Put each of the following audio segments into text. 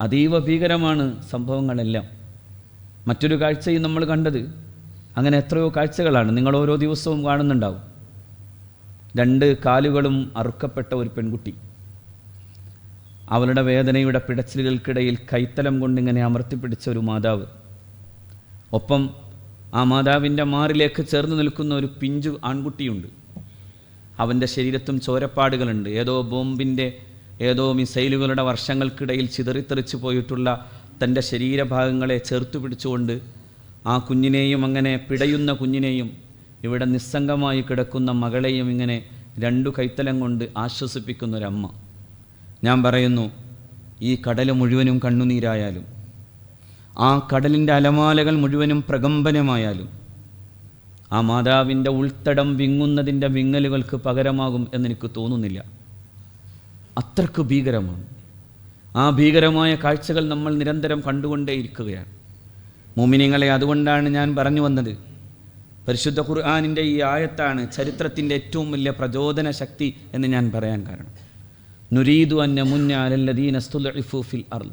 അതീവ ഭീകരമാണ് സംഭവങ്ങളെല്ലാം. മറ്റൊരു കാഴ്ചയും നമ്മൾ കണ്ടത് അങ്ങനെ എത്രയോ കാഴ്ചകളാണ് നിങ്ങൾ ഓരോ ദിവസവും കാണുന്നുണ്ടാവും. രണ്ട് കാലുകളും അറുക്കപ്പെട്ട ഒരു പെൺകുട്ടി. അവളുടെ വേദനയുടെ പിടച്ചിലുകൾക്കിടയിൽ കൈത്തലം കൊണ്ടിങ്ങനെ അമർത്തിപ്പിടിച്ച ഒരു മാതാവ്. ഒപ്പം ആ മാതാവിന്റെ മാറിലേക്ക് ചേർന്ന് നിൽക്കുന്ന ഒരു പിഞ്ചു ആൺകുട്ടിയുണ്ട്. അവന്റെ ശരീരത്തും ചോരപ്പാടുകളുണ്ട്. ഏതോ ബോംബിന്റെ ഏതോ മിസൈലുകളുടെ വർഷങ്ങൾക്കിടയിൽ ചിതറിത്തെറിച്ചു പോയിട്ടുള്ള തന്റെ ശരീരഭാഗങ്ങളെ ചേർത്തു പിടിച്ചുകൊണ്ട് ആ കുഞ്ഞിനെയും അങ്ങനെ പിടയുന്ന കുഞ്ഞിനെയും ഇവിടെ നിസ്സംഗമായി കിടക്കുന്ന മകളെയും ഇങ്ങനെ രണ്ടു കൈത്തലം കൊണ്ട് ആശ്വസിപ്പിക്കുന്നൊരമ്മ. ഞാൻ പറയുന്നു ഈ കടൽ മുഴുവനും കണ്ണുനീരായാലും ആ കടലിന്റെ അലമാലകൾ മുഴുവനും പ്രകമ്പനമായാലും ആ മാതാവിന്റെ ഉൾത്തടം വിങ്ങുന്നതിന്റെ വിങ്ങലുകൾക്ക് പകരമാകും എന്നെനിക്ക് തോന്നുന്നില്ല. അത്രയ്ക്ക് ഭീകരമാണ്. ആ ഭീകരമായ കാഴ്ചകൾ നമ്മൾ നിരന്തരം കണ്ടുകൊണ്ടേയിരിക്കുകയാണ്. മോമിനിങ്ങളെ അതുകൊണ്ടാണ് ഞാൻ പറഞ്ഞു വന്നത്. പരിശുദ്ധ ഖുർആാനിന്റെ ഈ ആയത്താണ് ചരിത്രത്തിന്റെ ഏറ്റവും വലിയ പ്രചോദന ശക്തി എന്ന് ഞാൻ പറയാൻ കാരണം. നുരീദു അന്ന മുന്നാലല്ലദീനസ്തുലിഫുഫിൽ അർൽ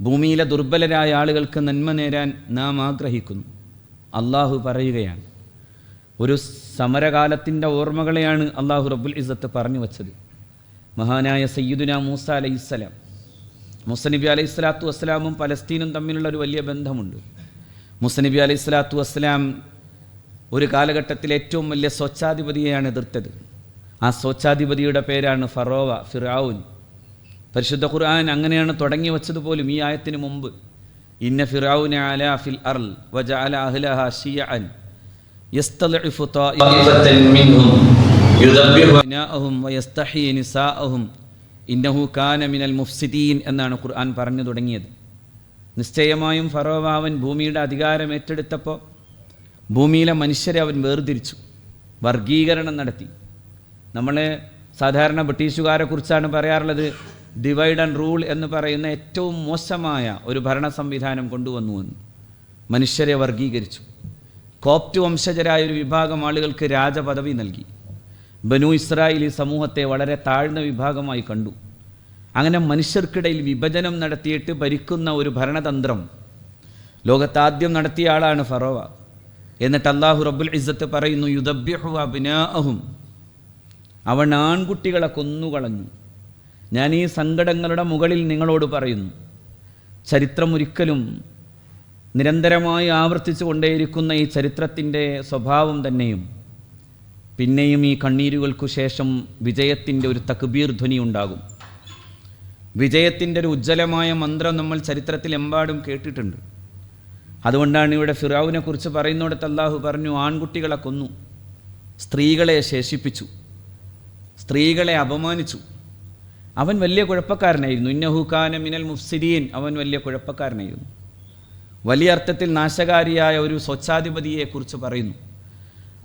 ഭൂമിയിലെ ദുർബലരായ ആളുകൾക്ക് നന്മ നേരാൻ നാം ആഗ്രഹിക്കുന്നു. അള്ളാഹു പറയുകയാണ്. ഒരു സമരകാലത്തിന്റെ ഓർമ്മകളെയാണ് അള്ളാഹു റബ്ബുൽ ഇസത്ത് പറഞ്ഞു വച്ചത്. മഹാനായ സയ്യിദുന മൂസ അലൈഹിസ്സലാം മുസനബി അലൈഹി സ്വലാത്തു വസ്സലാമും പലസ്തീനും തമ്മിലുള്ള ഒരു വലിയ ബന്ധമുണ്ട്. മുസനബി അലൈഹി സ്വലാത്തു വസ്സലാം ഒരു കാലഘട്ടത്തിൽ ഏറ്റവും വലിയ സ്വച്ഛാധിപതിയെയാണ് എതിർത്തത്. ആ സ്വച്ഛാധിപതിയുടെ പേരാണ് ഫറോവ ഫിറാവുൻ. പരിശുദ്ധ ഖുർആൻ അങ്ങനെയാണ് തുടങ്ങി വച്ചതുപോലും ഈ ആയത്തിന് മുമ്പ്. ഇന്ന ഫിറാവുന അല ഫിൽ അർൽ വജഅല അഹ്ലഹ ഷിയഅൻ യസ്തളിഫു തായിഫത്തൻ ഇന്നഹു കാന മിനൽ മുഫ്സിദീൻ എന്നാണ് ഖുർആൻ പറഞ്ഞു തുടങ്ങിയത്. നിശ്ചയമായും ഫറോവ അവൻ ഭൂമിയുടെ അധികാരം ഏറ്റെടുത്തപ്പോൾ ഭൂമിയിലെ മനുഷ്യരെ അവൻ വേർതിരിച്ചു വർഗീകരണം നടത്തി. നമ്മൾ സാധാരണ ബ്രിട്ടീഷുകാരെ കുറിച്ചാണ് പറയാറുള്ളത് ഡിവൈഡ് ആൻഡ് റൂൾ എന്ന് പറയുന്ന ഏറ്റവും മോശമായ ഒരു ഭരണ സംവിധാനം കൊണ്ടുവന്നു എന്ന്. മനുഷ്യരെ വർഗീകരിച്ചു കോപ്റ്റ് വംശജരായ ഒരു വിഭാഗം ആളുകൾക്ക് രാജപദവി നൽകി. ബനു ഇസ്രായേലി സമൂഹത്തെ വളരെ താഴ്ന്ന വിഭാഗമായി കണ്ടു. അങ്ങനെ മനുഷ്യർക്കിടയിൽ വിഭജനം നടത്തിയിട്ട് ഭരിക്കുന്ന ഒരു ഭരണതന്ത്രം ലോകത്താദ്യം നടത്തിയ ആളാണ് ഫറോവ. എന്നിട്ട് അള്ളാഹു റബ്ബുൽ ഇസ്സത്ത് പറയുന്നു യുദബ്യഹു അഭിനാഹും അവൻ ആൺകുട്ടികളെ കൊന്നുകളഞ്ഞു. ഞാൻ ഈ സങ്കടങ്ങളുടെ മുകളിൽ നിങ്ങളോട് പറയുന്നു ചരിത്രം ഒരിക്കലും നിരന്തരമായി ആവർത്തിച്ചു കൊണ്ടേയിരിക്കുന്ന ഈ ചരിത്രത്തിന്റെ സ്വഭാവം തന്നെയും പിന്നെയും ഈ കണ്ണീരുകൾക്കു ശേഷം വിജയത്തിന്റെ ഒരു തക്ബീർ ധ്വനി ഉണ്ടാകും. വിജയത്തിന്റെ ഒരു ഉജ്ജ്വലമായ മന്ത്രം നമ്മൾ ചരിത്രത്തിലെമ്പാടും കേട്ടിട്ടുണ്ട്. അതുകൊണ്ടാണ് ഇവിടെ ഫിറാവിനെ കുറിച്ച് പറയുന്നിടത്ത് അള്ളാഹു പറഞ്ഞു ആൺകുട്ടികളെ കൊന്നു സ്ത്രീകളെ ശേഷിപ്പിച്ചു സ്ത്രീകളെ അപമാനിച്ചു. അവൻ വലിയ കുഴപ്പക്കാരനായിരുന്നു. ഇന്നഹുഖാന മിനൽ മുഫ്സിദീൻ അവൻ വലിയ കുഴപ്പക്കാരനായിരുന്നു. വലിയ അർത്ഥത്തിൽ നാശകാരിയായ ഒരു സ്വച്ഛാധിപതിയെക്കുറിച്ച് പറയുന്നു.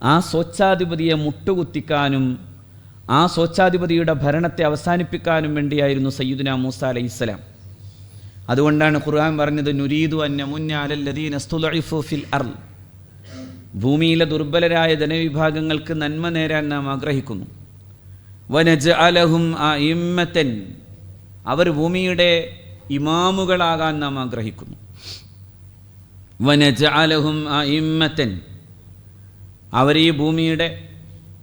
ആ സ്വച്ഛാധിപതിയെ മുട്ടുകുത്തിക്കാനും ആ സ്വച്ഛാധിപതിയുടെ ഭരണത്തെ അവസാനിപ്പിക്കാനും വേണ്ടിയായിരുന്നു സയ്യിദുന മൂസ അലൈഹി ഇസ്ലാം അതുകൊണ്ടാണ് ഖുർആൻ പറഞ്ഞത് നുരീദു അന്ന മുന്നാലല്ലദീന അർ ഭൂമിയിലെ ദുർബലരായ ജനവിഭാഗങ്ങൾക്ക് നന്മ നേരാൻ നാം ആഗ്രഹിക്കുന്നു. വനജ അലഹും ആ ഇമ്മത്തൻ അവർ ഭൂമിയുടെ ഇമാമുകളാകാൻ നാം ആഗ്രഹിക്കുന്നു. വനജ അലഹും ആ ഇമ്മത്തൻ അവർ ഈ ഭൂമിയുടെ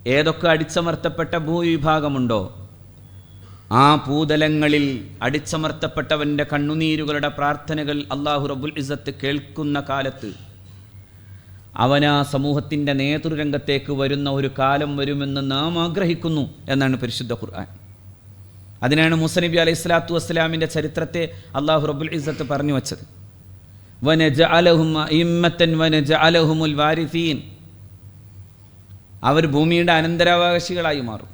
ഏതൊക്കെ അടിച്ചമർത്തപ്പെട്ട ഭൂവിഭാഗമുണ്ടോ ആ ഭൂതലങ്ങളിൽ അടിച്ചമർത്തപ്പെട്ടവന്റെ കണ്ണുനീരുകളുടെ പ്രാർത്ഥനകൾ അള്ളാഹു റബുൽ ഇസത്ത് കേൾക്കുന്ന കാലത്ത് അവനാ സമൂഹത്തിന്റെ നേതൃരംഗത്തേക്ക് വരുന്ന ഒരു കാലം വരുമെന്ന് നാം ആഗ്രഹിക്കുന്നു എന്നാണ് പരിശുദ്ധ ഖുർആൻ. അതിനാണ് മുസനബി അലൈഹി സ്വലാത്തു വസ്സലാമിന്റെ ചരിത്രത്തെ അള്ളാഹു റബുൽ ഇസത്ത് പറഞ്ഞു വച്ചത്. വനജ അലഹും വനജ അലഹുമുൽ വാരിസീൻ. അവർ ഭൂമിയുടെ അനന്തരാവകാശികളായി മാറും.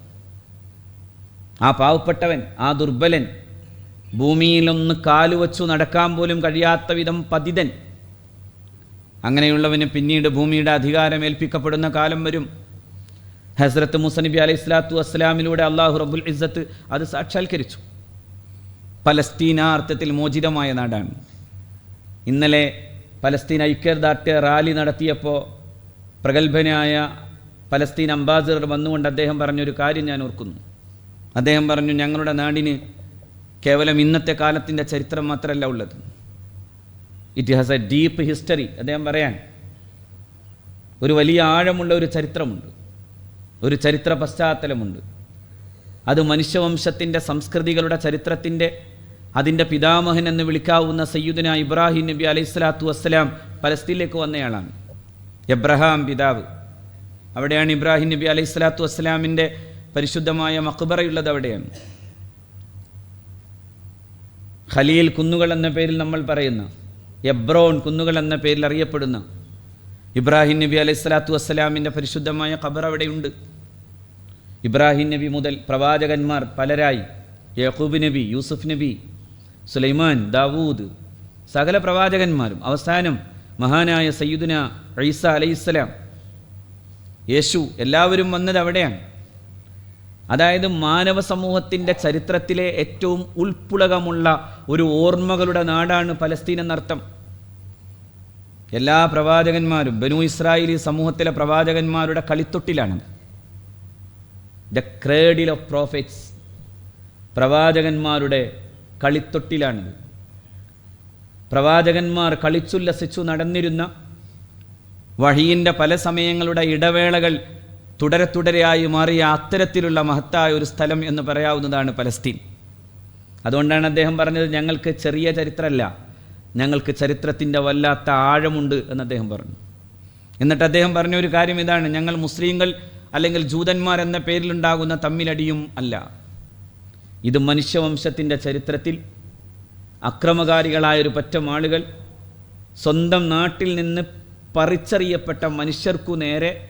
ആ പാവപ്പെട്ടവൻ ആ ദുർബലൻ ഭൂമിയിലൊന്ന് കാലുവച്ചു നടക്കാൻ പോലും കഴിയാത്ത വിധം പതിതൻ. അങ്ങനെയുള്ളവന് പിന്നീട് ഭൂമിയുടെ അധികാരം ഏൽപ്പിക്കപ്പെടുന്ന കാലം വരും. ഹസ്രത്ത് മുസനബി അലൈഹി സ്വലാത്തു വസ്സലാമിലൂടെ അള്ളാഹു റബുൽ ഇസ്സത്ത് അത് സാക്ഷാത്കരിച്ചു. പലസ്തീന അർത്ഥത്തിൽ മോചിതമായ നാടാണ്. ഇന്നലെ പലസ്തീൻ ഐക്യദാർഢ്യ റാലി നടത്തിയപ്പോൾ പ്രഗത്ഭനായ പലസ്തീൻ അംബാസിഡർ വന്നുകൊണ്ട് അദ്ദേഹം പറഞ്ഞൊരു കാര്യം ഞാൻ ഓർക്കുന്നു. അദ്ദേഹം പറഞ്ഞു ഞങ്ങളുടെ നാടിന് കേവലം ഇന്നത്തെ കാലത്തിന്റെ ചരിത്രം മാത്രമല്ല ഉള്ളത്. It has a deep history അദ്ദേഹം പറയാൻ ഒരു വലിയ ആഴമുള്ള ഒരു ചരിത്രമുണ്ട്. ഒരു ചരിത്ര പശ്ചാത്തലമുണ്ട്. അത് മനുഷ്യവംശത്തിന്റെ സംസ്കൃതികളുടെ ചരിത്രത്തിന്റെ അതിന്റെ പിതാമഹൻ എന്ന് വിളിക്കാവുന്ന സയ്യുദിന ഇബ്രാഹിം നബി അലൈഹി സ്വലാത്തു വസ്സലാം പലസ്തീനിലേക്ക് വന്നയാളാണ്. എബ്രഹാം പിതാവ്. അവിടെയാണ് ഇബ്രാഹിം നബി അലൈഹി സ്വലാത്തു വസ്സലാമിന്റെ പരിശുദ്ധമായ മക്ബറയുള്ളത് അവിടെയാണ്. ഖലീൽ കുന്നുകൾ എന്ന പേരിൽ നമ്മൾ പറയുന്ന എബ്രോൺ കുന്നുകൾ എന്ന പേരിൽ അറിയപ്പെടുന്ന ഇബ്രാഹിം നബി അലൈഹി സ്വലാത്തു വസ്സലാമിന്റെ പരിശുദ്ധമായ ഖബർ അവിടെയുണ്ട്. ഇബ്രാഹിം നബി മുതൽ പ്രവാചകന്മാർ പലരായി യഹൂബ് നബി യൂസുഫ് നബി സുലൈമാൻ ദാവൂദ് സകല പ്രവാചകന്മാരും അവസാനം മഹാനായ സയ്യുദിന ഈസ അലൈഹിസ്സലാം യേശു എല്ലാവരും വന്നത് അവിടെയാണ്. അതായത് മാനവ സമൂഹത്തിന്റെ ചരിത്രത്തിലെ ഏറ്റവും ഉൾപ്പുളകമുള്ള ഒരു ഓർമ്മകളുടെ നാടാണ് പലസ്തീൻ എന്നർത്ഥം. എല്ലാ പ്രവാചകന്മാരും ബനു ഇസ്രായേലി സമൂഹത്തിലെ പ്രവാചകന്മാരുടെ കളിത്തൊട്ടിലാണ് ദ ക്രേഡിൽ ഓഫ് പ്രോഫിറ്റ്സ് പ്രവാചകന്മാരുടെ കളിത്തൊട്ടിലാണിത്. പ്രവാചകന്മാർ കളിച്ചുല്ലസിച്ചു നടന്നിരുന്ന വഴിയിന്റെ പല സമയങ്ങളുടെ ഇടവേളകൾ തുടരെ തുടരെയായി മാറിയ അത്തരത്തിലുള്ള മഹത്തായ ഒരു സ്ഥലം എന്ന് പറയാവുന്നതാണ് പലസ്തീൻ. അതുകൊണ്ടാണ് അദ്ദേഹം പറഞ്ഞത് ഞങ്ങൾക്ക് ചെറിയ ചരിത്രമല്ല ഞങ്ങൾക്ക് ചരിത്രത്തിന്റെ വല്ലാത്ത ആഴമുണ്ട് എന്ന് അദ്ദേഹം പറഞ്ഞു. എന്നിട്ട് അദ്ദേഹം പറഞ്ഞ ഒരു കാര്യം ഇതാണ് ഞങ്ങൾ മുസ്ലിങ്ങൾ അല്ലെങ്കിൽ ജൂതന്മാർ എന്ന പേരിലുണ്ടാകുന്ന തമ്മിലടിയും അല്ല. ഇത് മനുഷ്യവംശത്തിന്റെ ചരിത്രത്തിൽ അക്രമകാരികളായ ഒരു പറ്റം ആളുകൾ സ്വന്തം നാട്ടിൽ നിന്ന് പറിച്ചറിയപ്പെട്ട മനുഷ്യർക്കു നേരെ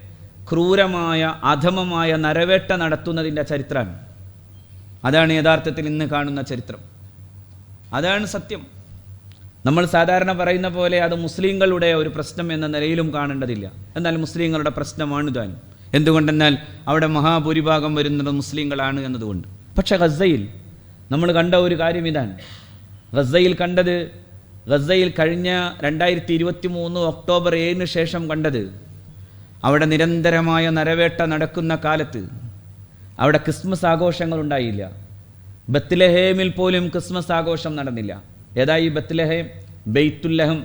ക്രൂരമായ അധമമായ നരവേട്ട നടത്തുന്നതിന്റെ ചരിത്രമാണ് അതാണ് യഥാർത്ഥത്തിൽ ഇന്ന് കാണുന്ന ചരിത്രം. അതാണ് സത്യം. നമ്മൾ സാധാരണ പറയുന്ന പോലെ അത് മുസ്ലിങ്ങളുടെ ഒരു പ്രശ്നം എന്ന നിലയിലും കാണേണ്ടതില്ല. എന്നാൽ മുസ്ലിങ്ങളുടെ പ്രശ്നമാണ് താനും എന്തുകൊണ്ടെന്നാൽ അവിടെ മഹാഭൂരിഭാഗം വരുന്നത് മുസ്ലിങ്ങളാണ് എന്നതുകൊണ്ട്. പക്ഷേ ഗസയിൽ നമ്മൾ കണ്ട ഒരു കാര്യം ഇതാണ്. ഗസയിൽ കണ്ടത് ഗസയിൽ കഴിഞ്ഞ രണ്ടായിരത്തി ഇരുപത്തി മൂന്ന് ഒക്ടോബർ ഏഴിന് ശേഷം കണ്ടത് അവിടെ നിരന്തരമായ നരവേട്ട നടക്കുന്ന കാലത്ത് അവിടെ ക്രിസ്മസ് ആഘോഷങ്ങൾ ഉണ്ടായില്ല. ബത്ലഹേമിൽ പോലും ക്രിസ്മസ് ആഘോഷം നടന്നില്ല. ഏതായി ബത്ലഹേം ബെയ്ത്തുല്ലഹം.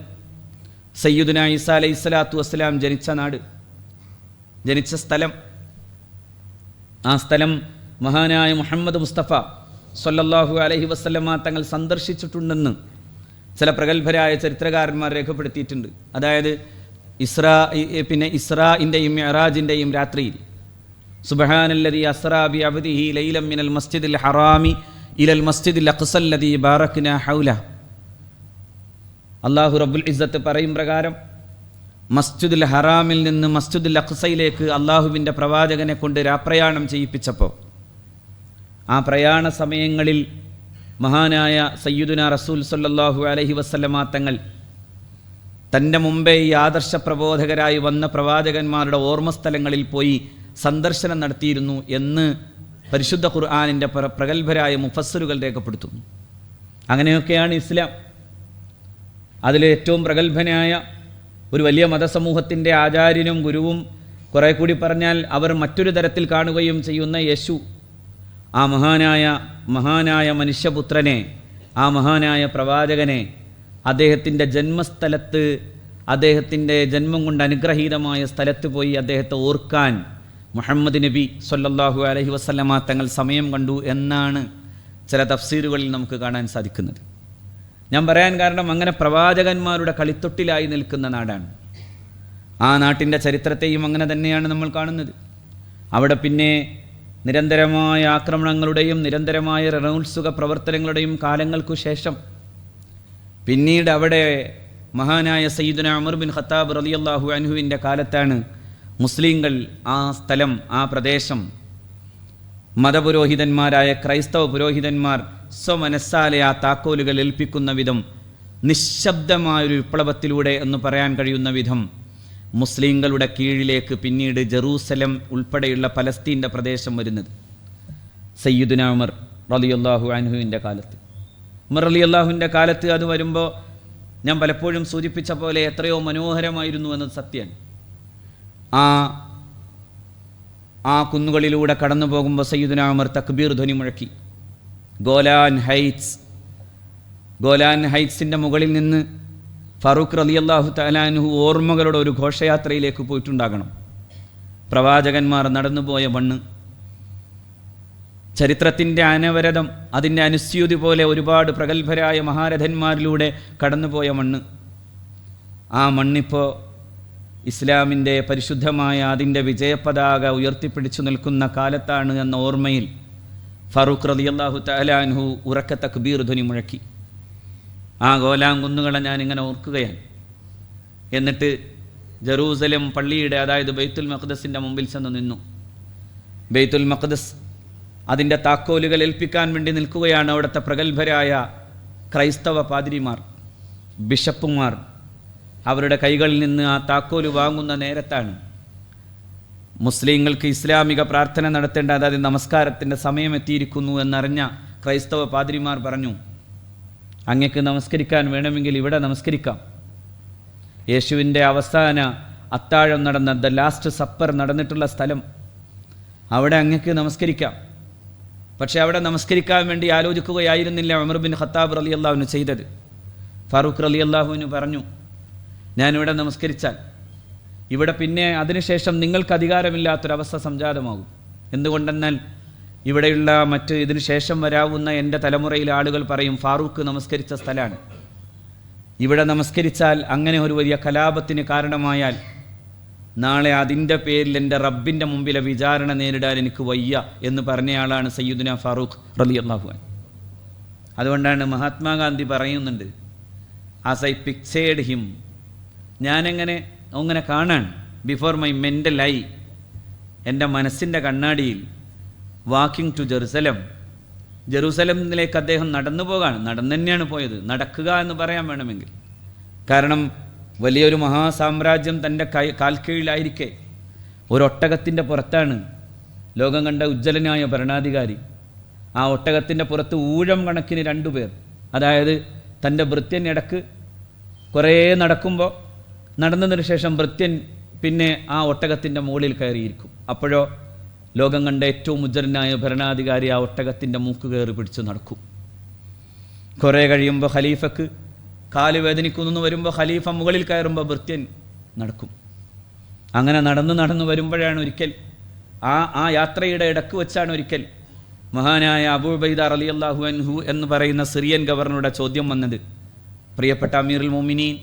സയ്യുദുന ഈസ അലൈഹി സ്വലാത്തു വസ്സലാം ജനിച്ച നാട്. ജനിച്ച സ്ഥലം. ആ സ്ഥലം മഹാനായ മുഹമ്മദ് മുസ്തഫ സൊല്ലാഹു അലഹി വസ്ലമ തങ്ങൾ സന്ദർശിച്ചിട്ടുണ്ടെന്ന് ചില പ്രഗത്ഭരായ ചരിത്രകാരന്മാർ രേഖപ്പെടുത്തിയിട്ടുണ്ട്. അതായത് ഇസ്രാ പിന്നെ ഇസ്രാഇന്റെയും മെഹറാജിന്റെയും രാത്രിയിൽ. സുബഹാനല്ലതി അസ്രാബി അബ്ദിഹി ലൈലം മിനൽ മസ്ജിദിൽ ഹറാമി ഇലൽ മസ്ജിദിൽ അഖ്സല്ലതി ബാറക്ന ഹൗല. അള്ളാഹു റബ്ബുൽ ഇസ്സത്ത് പറയും പ്രകാരം മസ്ജിദുൽ ഹറാമിൽ നിന്ന് മസ്ജിദുൽ അഖ്സയിലേക്ക് അള്ളാഹുവിന്റെ പ്രവാചകനെ കൊണ്ട് രാപ്രയാണം ചെയ്യിപ്പിച്ചപ്പോൾ ആ പ്രയാണ സമയങ്ങളിൽ മഹാനായ സയ്യിദുന റസൂൽ സല്ലാഹു അലഹി വസല്ലമ തങ്ങൾ തന്റെ മുമ്പേ ഈ ആദർശ പ്രബോധകരായി വന്ന പ്രവാചകന്മാരുടെ ഓർമ്മസ്ഥലങ്ങളിൽ പോയി സന്ദർശനം നടത്തിയിരുന്നു എന്ന് പരിശുദ്ധ ഖുർആാനിന്റെ പ്ര- പ്രഗത്ഭരായ മുഫസ്സറുകൾ രേഖപ്പെടുത്തുന്നു. അങ്ങനെയൊക്കെയാണ് ഇസ്ലാം. അതിൽ ഏറ്റവും പ്രഗത്ഭനായ ഒരു വലിയ മതസമൂഹത്തിന്റെ ആചാര്യനും ഗുരുവും കുറേ കൂടി പറഞ്ഞാൽ അവർ മറ്റൊരു തരത്തിൽ കാണുകയും ചെയ്യുന്ന യേശു ആ മഹാനായ മഹാനായ മനുഷ്യപുത്രനെ ആ മഹാനായ പ്രവാചകനെ അദ്ദേഹത്തിന്റെ ജന്മസ്ഥലത്ത് അദ്ദേഹത്തിന്റെ ജന്മം കൊണ്ട് അനുഗ്രഹീതമായ സ്ഥലത്ത് പോയി അദ്ദേഹത്തെ ഓർക്കാൻ മുഹമ്മദ് നബി സൊല്ലാഹു അലഹി വസല്ലമ തങ്ങൾ സമയം കണ്ടു എന്നാണ് ചില തഫ്സീറുകളിൽ നമുക്ക് കാണാൻ സാധിക്കുന്നത്. ഞാൻ പറയാൻ കാരണം അങ്ങനെ പ്രവാചകന്മാരുടെ കളിത്തൊട്ടിലായി നിൽക്കുന്ന നാടാണ്. ആ നാട്ടിന്റെ ചരിത്രത്തെയും അങ്ങനെ തന്നെയാണ് നമ്മൾ കാണുന്നത്. അവിടെ പിന്നെ നിരന്തരമായ ആക്രമണങ്ങളുടെയും നിരന്തരമായ രണോത്സുക പ്രവർത്തനങ്ങളുടെയും കാലങ്ങൾക്കു ശേഷം പിന്നീട് അവിടെ മഹാനായ സയ്യിദുന അമർ ബിൻ ഖത്താബ് റളിയല്ലാഹു അൻഹുവിന്റെ കാലത്താണ് മുസ്ലിങ്ങൾ ആ സ്ഥലം ആ പ്രദേശം മതപുരോഹിതന്മാരായ ക്രൈസ്തവ പുരോഹിതന്മാർ സ്വമനസ്സാലെ ആ താക്കോലുകൾ ഏൽപ്പിക്കുന്ന വിധം നിശബ്ദമായൊരു വിപ്ലവത്തിലൂടെ എന്ന് പറയാൻ കഴിയുന്ന വിധം മുസ്ലിങ്ങളുടെ കീഴിലേക്ക് പിന്നീട് ജെറൂസലം ഉൾപ്പെടെയുള്ള പലസ്തീന്റെ പ്രദേശം വരുന്നത്. സയ്യിദുന ഉമർ റളിയല്ലാഹു അൻഹുവിന്റെ കാലത്ത്. ഉമർ റളിയല്ലാഹുവിന്റെ കാലത്ത് അത് വരുമ്പോൾ ഞാൻ പലപ്പോഴും സൂചിപ്പിച്ച പോലെ എത്രയോ മനോഹരമായിരുന്നു എന്നത് സത്യമാണ്. ആ ആ കുന്നുകളിലൂടെ കടന്നു പോകുമ്പോൾ സയ്യിദുന ഉമർ തക്ബീർ ധ്വനി മുഴക്കി. ഗോലാൻ ഹൈറ്റ്സ് ഗോലാൻ ഹൈറ്റ്സിന്റെ മുകളിൽ നിന്ന് ഫറൂഖ് റലി അള്ളാഹു തലാൻഹു ഓർമ്മകളുടെ ഒരു ഘോഷയാത്രയിലേക്ക് പോയിട്ടുണ്ടാകണം. പ്രവാചകന്മാർ നടന്നുപോയ മണ്ണ് ചരിത്രത്തിന്റെ അനവരതം അതിന്റെ അനുസ്യൂതി പോലെ ഒരുപാട് പ്രഗത്ഭരായ മഹാരഥന്മാരിലൂടെ കടന്നുപോയ മണ്ണ്. ആ മണ്ണിപ്പോൾ ഇസ്ലാമിന്റെ പരിശുദ്ധമായ അതിന്റെ വിജയപതാക ഉയർത്തിപ്പിടിച്ചു നിൽക്കുന്ന കാലത്താണ് എന്ന ഓർമ്മയിൽ ഫറൂഖ് റലി അള്ളാഹു തലാൻഹു ഉറക്ക തക്ബീർ ധ്വനി മുഴക്കി. ആ ഗോലാങ്കുന്നുകളെ ഞാനിങ്ങനെ ഓർക്കുകയാണ്. എന്നിട്ട് ജറൂസലം പള്ളിയുടെ അതായത് ബെയ്ത്തുൽ മഖദസിന്റെ മുമ്പിൽ ചെന്ന് നിന്നു. ബെയ്ത്തുൽ മഖദസ് അതിന്റെ താക്കോലുകൾ ഏൽപ്പിക്കാൻ വേണ്ടി നിൽക്കുകയാണ് അവിടുത്തെ പ്രഗത്ഭരായ ക്രൈസ്തവ പാതിരിമാർ ബിഷപ്പുമാർ. അവരുടെ കൈകളിൽ നിന്ന് ആ താക്കോൽ വാങ്ങുന്ന നേരത്താണ് മുസ്ലിങ്ങൾക്ക് ഇസ്ലാമിക പ്രാർത്ഥന നടത്തേണ്ട അതായത് നമസ്കാരത്തിന്റെ സമയമെത്തിയിരിക്കുന്നു എന്നറിഞ്ഞ ക്രൈസ്തവ പാതിരിമാർ പറഞ്ഞു അങ്ങക്ക് നമസ്കരിക്കാൻ വേണമെങ്കിൽ ഇവിടെ നമസ്കരിക്കാം. യേശുവിന്റെ അവസാന അത്താഴം നടന്ന ദ ലാസ്റ്റ് സപ്പർ നടന്നിട്ടുള്ള സ്ഥലം. അവിടെ അങ്ങക്ക് നമസ്കരിക്കാം. പക്ഷേ അവിടെ നമസ്കരിക്കാൻ വേണ്ടി ആലോചിക്കുകയായിരുന്നില്ല ഉമർ ബിൻ ഖത്താബ് റലി അള്ളാഹുവിന് ചെയ്തത്. ഫാറൂഖ് റലി അള്ളാഹുവിന് പറഞ്ഞു ഞാനിവിടെ നമസ്കരിച്ചാൽ ഇവിടെ പിന്നെ അതിനുശേഷം നിങ്ങൾക്ക് അധികാരമില്ലാത്തൊരവസ്ഥ സംജാതമാകും. എന്തുകൊണ്ടെന്നാൽ ഇവിടെയുള്ള മറ്റ് ഇതിനു ശേഷം വരാവുന്ന എന്റെ തലമുറയിലെ ആളുകൾ പറയും ഫാറൂഖ് നമസ്കരിച്ച സ്ഥലമാണ്. ഇവിടെ നമസ്കരിച്ചാൽ അങ്ങനെ ഒരു വലിയ കലാപത്തിന് കാരണമായാൽ നാളെ അതിന്റെ പേരിൽ എന്റെ റബ്ബിന്റെ മുമ്പിലെ വിചാരണ നേരിടാൻ എനിക്ക് വയ്യ എന്ന് പറഞ്ഞയാളാണ് സയ്യിദുന ഫാറൂഖ് റലി അള്ളാഹുവാൻ അതുകൊണ്ടാണ് മഹാത്മാഗാന്ധി പറയുന്നുണ്ട് ആസ് ഐ പിക്ചേഡ് ഹിം ഞാനെങ്ങനെ അങ്ങനെ കാണാൻ ബിഫോർ മൈ മെന്റൽ ഐ എന്റെ മനസ്സിന്റെ കണ്ണാടിയിൽ വാക്കിംഗ് ടു ജെറുസലം. ജെറൂസലമിലേക്ക് അദ്ദേഹം നടന്നു പോകാണ്. നടന്നു തന്നെയാണ് പോയത്. നടക്കുക എന്ന് പറയാൻ വേണമെങ്കിൽ. കാരണം വലിയൊരു മഹാസാമ്രാജ്യം തന്റെ കൈ കാൽക്കീഴിലായിരിക്കെ. ഒരൊട്ടകത്തിന്റെ പുറത്താണ് ലോകം കണ്ട ഉജ്ജ്വലനായ ഭരണാധികാരി. ആ ഒട്ടകത്തിന്റെ പുറത്ത് ഊഴം കണക്കിന് രണ്ടുപേർ അതായത് തന്റെ ഭൃത്യൻ ഇടയ്ക്ക് കുറേ നടക്കുമ്പോൾ നടന്നതിന് ശേഷം ഭൃത്യൻ പിന്നെ ആ ഒട്ടകത്തിന്റെ മുകളിൽ കയറിയിരിക്കും. അപ്പോഴോ ലോകം കണ്ട ഏറ്റവും ഉജ്ജ്വലനായ ഭരണാധികാരി ആ ഒട്ടകത്തിന്റെ മൂക്ക് കയറി പിടിച്ച് നടക്കും. കുറേ കഴിയുമ്പോൾ ഖലീഫക്ക് കാൽ വേദനിക്കുന്നു വരുമ്പോൾ ഖലീഫ മുകളിൽ കയറുമ്പോൾ ഭൃത്യൻ നടക്കും. അങ്ങനെ നടന്ന് നടന്ന് വരുമ്പോഴാണ് ഒരിക്കൽ ആ ആ യാത്രയുടെ ഇടയ്ക്ക് വെച്ചാണ് ഒരിക്കൽ മഹാനായ അബൂബൈദാർ അലി അള്ളാഹു അൻഹു എന്ന് പറയുന്ന സിറിയൻ ഗവർണറുടെ ചോദ്യം വന്നത്. പ്രിയപ്പെട്ട അമീറുൽ മോമിനീൻ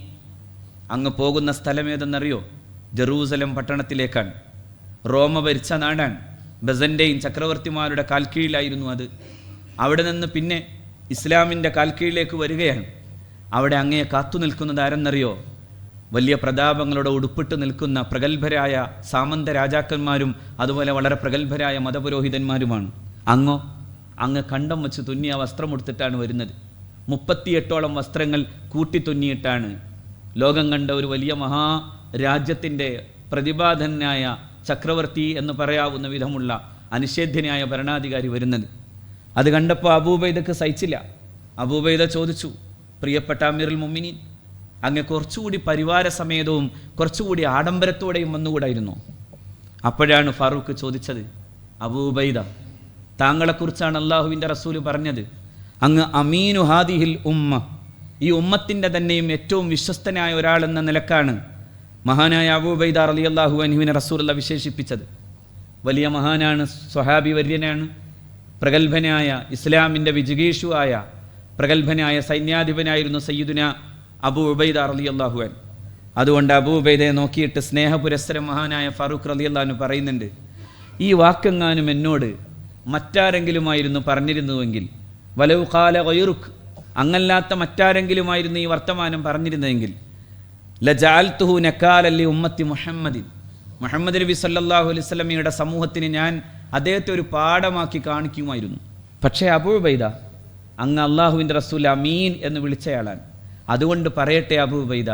അങ്ങ് പോകുന്ന സ്ഥലമേതെന്നറിയോ ജെറൂസലം പട്ടണത്തിലേക്കാണ്. റോമ ഭരിച്ച നാടാണ്. ബസന്റെയും ചക്രവർത്തിമാരുടെ കാൽക്കീഴിലായിരുന്നു അത്. അവിടെ നിന്ന് പിന്നെ ഇസ്ലാമിന്റെ കാൽക്കീഴിലേക്ക് വരികയാണ്. അവിടെ അങ്ങയെ കാത്തു നിൽക്കുന്നത് ആരെന്നറിയോ? വലിയ പ്രതാപങ്ങളോട് ഉടുപ്പിട്ട് നിൽക്കുന്ന പ്രഗത്ഭരായ സാമന്ത രാജാക്കന്മാരും അതുപോലെ വളരെ പ്രഗത്ഭരായ മതപുരോഹിതന്മാരുമാണ്. അങ്ങോ? അങ്ങ് കണ്ടം വെച്ച് തുന്നിയ വസ്ത്രം ഉടുത്തിട്ടാണ് വരുന്നത്. മുപ്പത്തിയെട്ടോളം വസ്ത്രങ്ങൾ കൂട്ടി തുന്നിയിട്ടാണ്. ലോകം കണ്ട ഒരു വലിയ മഹാ രാജ്യത്തിന്റെ പ്രതിപാദനായ ചക്രവർത്തി എന്ന് പറയാവുന്ന വിധമുള്ള അനിഷേധ്യനായ ഭരണാധികാരി വരുന്നത്. അത് കണ്ടപ്പോൾ അബൂബൈദക്ക് സഹിച്ചില്ല. അബൂബൈദ ചോദിച്ചു പ്രിയപ്പെട്ട അമീറുൽ മുമ്മിനി അങ്ങ് കുറച്ചുകൂടി പരിവാര സമേതവും കുറച്ചുകൂടി ആഡംബരത്തോടെയും വന്നുകൂടായിരുന്നു? അപ്പോഴാണ് ഫാറൂഖ് ചോദിച്ചത് അബൂബൈദ താങ്കളെക്കുറിച്ചാണ് അള്ളാഹുവിന്റെ റസൂൽ പറഞ്ഞത്. അങ്ങ് അമീനു ഹാദിഹിൽ ഉമ്മ ഈ ഉമ്മത്തിന്റെ തന്നെയും ഏറ്റവും വിശ്വസ്തനായ ഒരാളെന്ന നിലക്കാണ് മഹാനായ അബൂബൈദാർ അലി അള്ളാഹു അനുവിനെ റസൂലുള്ള വിശേഷിപ്പിച്ചത്. വലിയ മഹാനാണ് സ്വഹാബി വര്യനാണ് പ്രഗത്ഭനായ ഇസ്ലാമിന്റെ വിജിഗീഷുവായ പ്രഗത്ഭനായ സൈന്യാധിപനായിരുന്നു സയ്യിദുന അബു ഉബൈദ അലി അള്ളാഹുവൻ അതുകൊണ്ട് അബൂ ഉബൈദയെ നോക്കിയിട്ട് സ്നേഹപുരസ്സരം മഹാനായ ഫാറൂഖ് അലി അള്ളഹാനു പറയുന്നുണ്ട് ഈ വാക്കെങ്ങാനും എന്നോട് മറ്റാരെങ്കിലുമായിരുന്നു പറഞ്ഞിരുന്നുവെങ്കിൽ വലവ് കാല വയുറുഖ് അങ്ങല്ലാത്ത മറ്റാരെങ്കിലുമായിരുന്നു ഈ വർത്തമാനം പറഞ്ഞിരുന്നതെങ്കിൽ ലജാൽത്തുഹു നക്കാലല്ലി ഉമ്മത്തി മുഹമ്മദിൻ. മുഹമ്മദ് നബി സല്ലാഹു അലൈഹി സ്വലമിയുടെ സമൂഹത്തിന് ഞാൻ അദ്ദേഹത്തെ ഒരു പാഠമാക്കി കാണിക്കുമായിരുന്നു. പക്ഷേ അബൂബൈദ അങ്ങ് അള്ളാഹുവിന്റെ റസൂൽ അമീൻ എന്ന് വിളിച്ചയാളാണ്. അതുകൊണ്ട് പറയട്ടെ അബൂബൈദ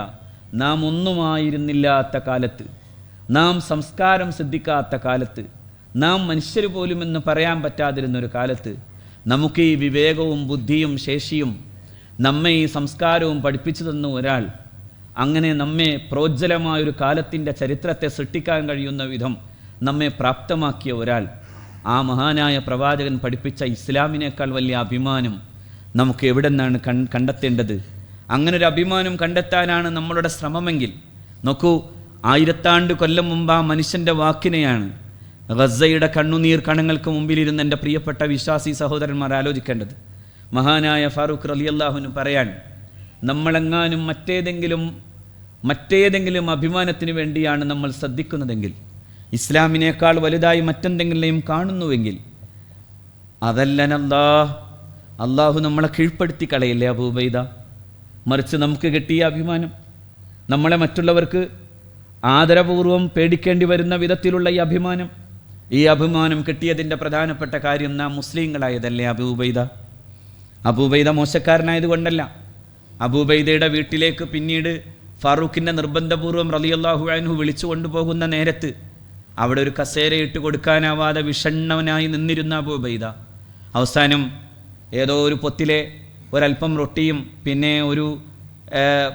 നാം ഒന്നുമായിരുന്നില്ലാത്ത കാലത്ത് നാം സംസ്കാരം സിദ്ധിക്കാത്ത കാലത്ത് നാം മനുഷ്യർ പോലും എന്ന് പറയാൻ പറ്റാതിരുന്നൊരു കാലത്ത് നമുക്ക് ഈ വിവേകവും ബുദ്ധിയും ശേഷിയും നമ്മെ ഈ സംസ്കാരവും പഠിപ്പിച്ചു തന്നു ഒരാൾ അങ്ങനെ നമ്മെ പ്രോജ്വലമായൊരു കാലത്തിന്റെ ചരിത്രത്തെ സൃഷ്ടിക്കാൻ കഴിയുന്ന വിധം നമ്മെ പ്രാപ്തമാക്കിയ ഒരാൾ ആ മഹാനായ പ്രവാചകൻ പഠിപ്പിച്ച ഇസ്ലാമിനേക്കാൾ വലിയ അഭിമാനം നമുക്ക് എവിടെ നിന്നാണ് കൺ കണ്ടെത്തേണ്ടത്? അങ്ങനെ ഒരു അഭിമാനം കണ്ടെത്താനാണ് നമ്മളുടെ ശ്രമമെങ്കിൽ നോക്കൂ ആയിരത്താണ്ട് കൊല്ലം മുമ്പ് ആ മനുഷ്യന്റെ വാക്കിനെയാണ് ഗസയുടെ കണ്ണുനീർ കണങ്ങൾക്ക് മുമ്പിലിരുന്ന് എന്റെ പ്രിയപ്പെട്ട വിശ്വാസി സഹോദരന്മാർ ആലോചിക്കേണ്ടത്. മഹാനായ ഫാറൂഖ് റലിയല്ലാഹുവിന് പറയാൻ നമ്മളെങ്ങാനും മറ്റേതെങ്കിലും മറ്റേതെങ്കിലും അഭിമാനത്തിന് വേണ്ടിയാണ് നമ്മൾ ശ്രദ്ധിക്കുന്നതെങ്കിൽ ഇസ്ലാമിനേക്കാൾ വലുതായി മറ്റെന്തെങ്കിലും കാണുന്നുവെങ്കിൽ അതല്ലനല്ലാ അള്ളാഹു നമ്മളെ കീഴ്പ്പെടുത്തി കളയില്ലേ അബൂബൈദ മറിച്ച് നമുക്ക് കിട്ടിയ അഭിമാനം നമ്മളെ മറ്റുള്ളവർക്ക് ആദരപൂർവം പേടിക്കേണ്ടി വരുന്ന വിധത്തിലുള്ള ഈ അഭിമാനം ഈ അഭിമാനം കിട്ടിയതിന്റെ പ്രധാനപ്പെട്ട കാര്യം നാം മുസ്ലിങ്ങളായതല്ലേ അബൂബൈദ അബൂബൈദ മോശക്കാരനായതുകൊണ്ടല്ല. അബൂബൈദയുടെ വീട്ടിലേക്ക് പിന്നീട് ഫാറൂഖിന്റെ നിർബന്ധപൂർവം റലിയല്ലാഹു അൻഹു വിളിച്ചു കൊണ്ടുപോകുന്ന നേരത്ത് അവിടെ ഒരു കസേരയിട്ട് കൊടുക്കാനാവാതെ വിഷണ്ണവനായി നിന്നിരുന്ന അബൂബൈദ. അവസാനം ഏതോ ഒരു പൊത്തിലെ ഒരല്പം റൊട്ടിയും പിന്നെ ഒരു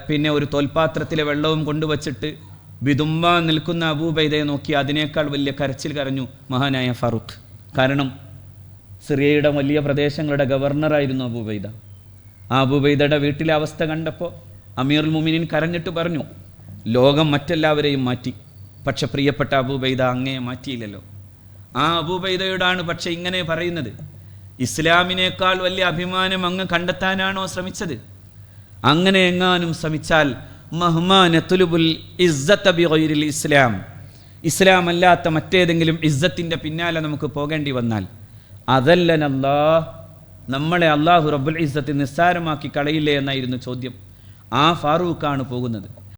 പിന്നെ ഒരു തോൽപാത്രത്തിലെ വെള്ളവും കൊണ്ടുവച്ചിട്ട് വിതുമ്പ നിൽക്കുന്ന അബൂബൈദയെ നോക്കി അതിനേക്കാൾ വലിയ കരച്ചിൽ കരഞ്ഞു മഹാനായ ഫാറൂഖ്. കാരണം സിറിയയുടെ വലിയ പ്രദേശങ്ങളുടെ ഗവർണറായിരുന്നു അബൂബൈദ. ആ അബുബൈദയുടെ വീട്ടിലെ അവസ്ഥ കണ്ടപ്പോൾ അമീറുൽ മുമിനിൻ കരഞ്ഞിട്ട് പറഞ്ഞു ലോകം മറ്റെല്ലാവരെയും മാറ്റി. പക്ഷെ പ്രിയപ്പെട്ട അബൂബൈദ അങ്ങയെ മാറ്റിയില്ലല്ലോ. ആ അബൂബൈദയോടാണ് പക്ഷെ ഇങ്ങനെ പറയുന്നത് ഇസ്ലാമിനേക്കാൾ വലിയ അഭിമാനം അങ്ങ് കണ്ടെത്താനാണോ ശ്രമിച്ചത്? അങ്ങനെ എങ്ങാനും ശ്രമിച്ചാൽ മഹ്മാനത്തുലുബുൽ ഇസ്ലാം ഇസ്ലാം. അല്ലാത്ത മറ്റേതെങ്കിലും ഇസ്സത്തിന്റെ പിന്നാലെ നമുക്ക് പോകേണ്ടി വന്നാൽ അതല്ലനല്ലാ നമ്മളെ അള്ളാഹു റബ്ബുൽ ഇസ്സത്ത് നിസ്സാരമാക്കി കളയില്ലേ എന്നായിരുന്നു ചോദ്യം. ആ ഫാറൂഖാണ് പോകുന്നത്.